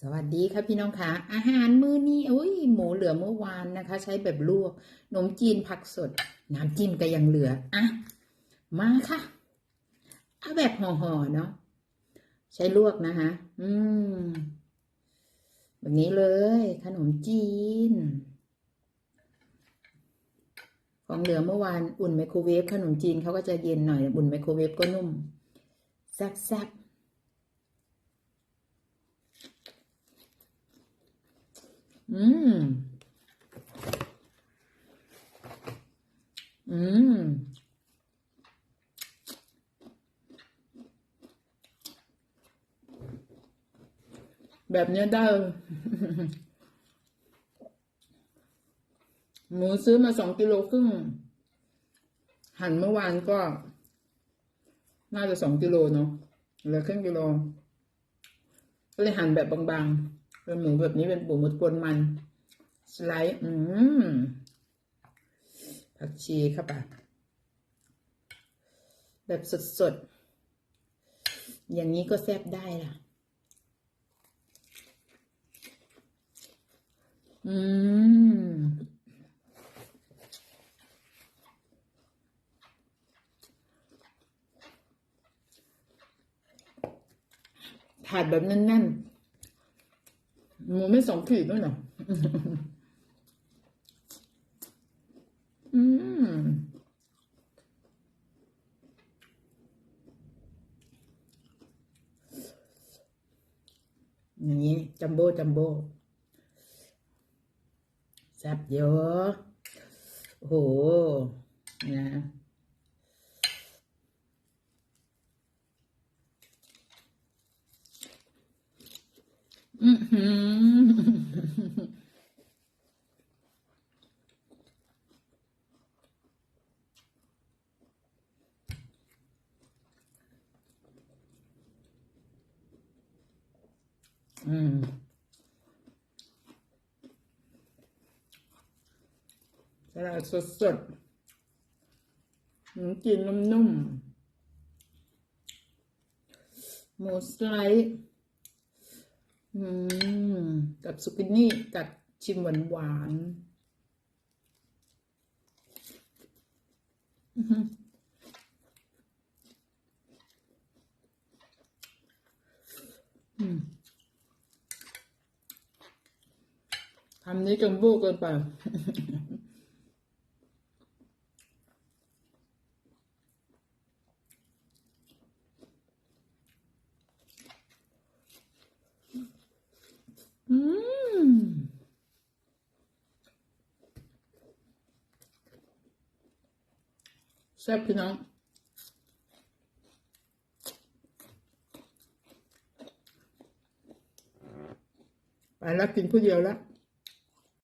สวัสดีค่ะพี่น้องคะอาหารมื้อนี้โอ้ยหมูเหลือเมื่อวานนะคะ ใช้แบบลวกขนมจีนผักสด น้ำจิ้มก็ยังเหลืออะมาค่ะเอาแบบห่อๆเนาะใช้ลวกนะคะอืมแบบนี้เลย ขนมจีน ของเหลือเมื่อวานอุ่นไมโครเวฟขนมจีนเขาก็จะเย็นหน่อย อุ่นไมโครเวฟก็นุ่มแซ่บๆ อืม อืม แบบเนี้ยได้ หมูซื้อมาสองกิโลครึ่ง หั่นเมื่อวานก็ น่าจะสองกิโลเนาะเหลือครึ่งกิโล ก็เลยหั่นแบบบางๆ เป็นหมูแบบนี้เป็นหมูหมดกวนมัน สไลด์ อืมผักชีเข้าไปแบบสดๆ อย่างนี้ก็แซ่บได้ล่ะ อืม ถาดแบบแน่นๆ หมูไม่สองขีดด้วยเหรออืมอย่างนี้จัมโบ้จัมโบ้แซ่บเยอะโอ้โหนะ อือหืออืมสลัดสดสดๆขนมจีนนุ่มๆหมูสไลด์ อืม กับสุกินี่กับชิมหวานหวานทำนี้จมโบ้เกินไป อืม แซ่บพี่น้องไปแล้วกินผู้เดียวแล้ว